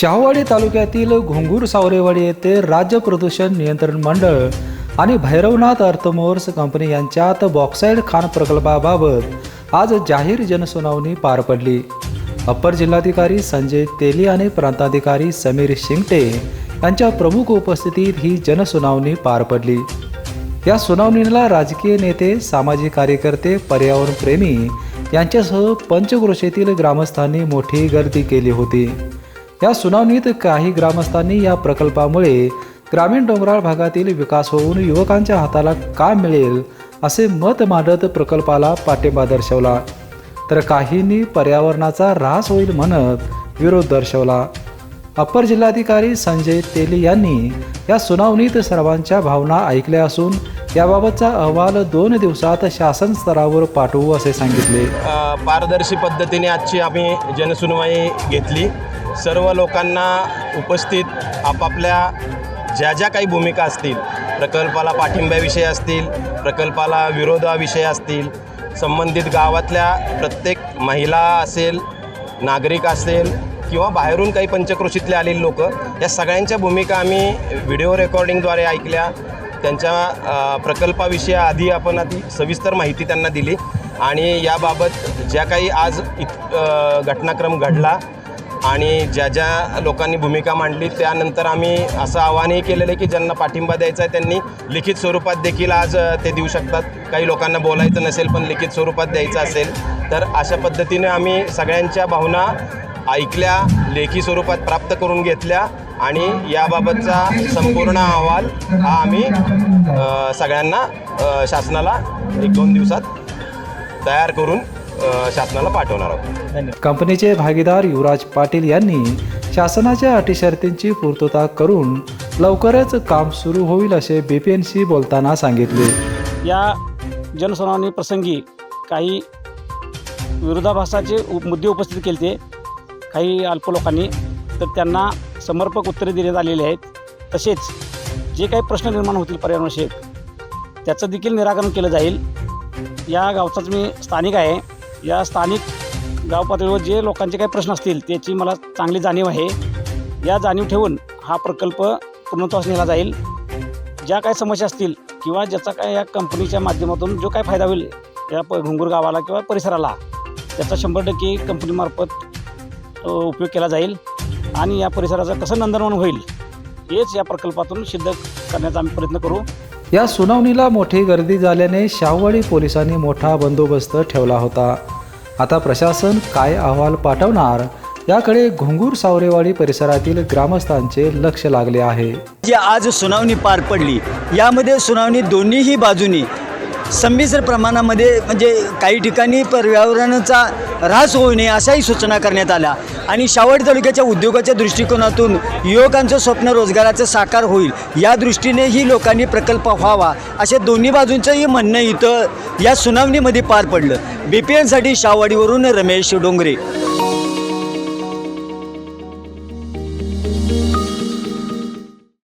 शहावाडी तालुक्यातील घुंगूर सावरेवाडी येथे राज्य प्रदूषण नियंत्रण मंडळ आणि भैरवनाथ अर्थमोर्स कंपनी यांच्यात बॉक्साईड खाण प्रकल्पाबाबत आज जाहीर जनसुनावणी पार पडली. अप्पर जिल्हाधिकारी संजय तेली आणि प्रांताधिकारी समीर शिंगटे यांच्या प्रमुख उपस्थितीत ही जनसुनावणी पार पडली. या सुनावणीला राजकीय नेते सामाजिक कार्यकर्ते पर्यावरणप्रेमी यांच्यासह पंचक्रोशीतील ग्रामस्थांनी मोठी गर्दी केली होती. या सुनावणीत काही ग्रामस्थांनी या प्रकल्पामुळे ग्रामीण डोंगराळ भागातील विकास होऊन युवकांच्या हाताला काम मिळेल असे मत मांडत प्रकल्पाला पाठिंबा दर्शवला. तर काहींनी पर्यावरणाचा ऱ्हास होईल म्हणत विरोध दर्शवला. अप्पर जिल्हाधिकारी संजय तेली यांनी या सुनावणीत सर्वांच्या भावना ऐकल्या असून याबाबतचा अहवाल दोन दिवसात शासन स्तरावर पाठवू असे सांगितले. पारदर्शी पद्धतीने आजची आम्ही जनसुनवाई घेतली. सर्व लोकांना उपस्थित आपापल्या ज्या ज्या काही भूमिका असतील प्रकल्पाला पाठिंब्याविषयी असतील प्रकल्पाला विरोधाविषयी असतील संबंधित गावातल्या प्रत्येक महिला असेल नागरिक असेल किंवा बाहेरून काही पंचक्रोशीतले आलेली लोक या सगळ्यांच्या भूमिका आम्ही व्हिडिओ रेकॉर्डिंगद्वारे ऐकल्या. त्यांच्या प्रकल्पाविषयी आधी आपण आधी सविस्तर माहिती त्यांना दिली. आणि याबाबत ज्या काही आज इत घटनाक्रम घडला आणि ज्या ज्या लोकांनी भूमिका मांडली त्यानंतर आम्ही असं आवाहनही केलेलं आहे की ज्यांना पाठिंबा द्यायचा आहे त्यांनी लिखित स्वरूपात देखील आज ते देऊ शकतात. काही लोकांना बोलायचं नसेल पण लिखित स्वरूपात द्यायचं असेल तर अशा पद्धतीने आम्ही सगळ्यांच्या भावना ऐकल्या लेखी स्वरूपात प्राप्त करून घेतल्या. आणि याबाबतचा संपूर्ण अहवाल हा आम्ही सगळ्यांना शासनाला एक दोन दिवसात तयार करून शासनाला पाठवणार आहोत. कंपनीचे भागीदार युवराज पाटील यांनी शासनाच्या अटी शर्तींची पूर्तता करून लवकरच काम सुरू होईल असे बीपीएनशी बोलताना सांगितले. या जनसुनावणी प्रसंगी काही विरोधाभासाचे उप मुद्दे उपस्थित केले ते काही अल्प लोकांनी तर त्यांना समर्पक उत्तरे देण्यात आलेली आहेत. तसेच जे काही प्रश्न निर्माण होतील पर्यावरणविषयक त्याचं देखील निराकरण केलं जाईल. या गावचाच मी स्थानिक आहे. या स्थानिक गाव पातळीवर जे लोकांचे काही प्रश्न असतील त्याची मला चांगली जाणीव आहे. या जाणीव ठेवून हा प्रकल्प पूर्णत्वास नेला जाईल. ज्या काही समस्या असतील किंवा ज्याचा काय या कंपनीच्या माध्यमातून जो काय फायदा होईल या प घुंगूर गावाला किंवा परिसराला त्याचा शंभर टक्के कंपनीमार्फत उपयोग केला जाईल. आणि या परिसराचं कसं नंदनवन होईल हेच या प्रकल्पातून सिद्ध करण्याचा आम्ही प्रयत्न करू. या सुनावणीला मोठी गर्दी झाल्याने शाहूवाडी पोलिसांनी मोठा बंदोबस्त ठेवला होता. आता प्रशासन काय अहवाल पाठवणार याकडे घुंगूर सावरेवाडी परिसरातील ग्रामस्थांचे लक्ष लागले आहे. जी आज सुनावणी पार पडली यामध्ये सुनावणी दोन्हीही बाजूनी संमिश्र प्रमाणामध्ये म्हणजे काही ठिकाणी पर्यावरणाचा ऱ्हास होऊ नये अशाही सूचना करण्यात आल्या. आणि शावड तालुक्याच्या उद्योगाच्या दृष्टिकोनातून युवकांचं स्वप्न रोजगाराचं साकार होईल या दृष्टीने ही लोकांनी प्रकल्प व्हावा अशा दोन्ही बाजूंचंही म्हणणं इथं या सुनावणीमध्ये पार पडलं. बी पी एनसाठी शावडीवरून रमेश डोंगरे.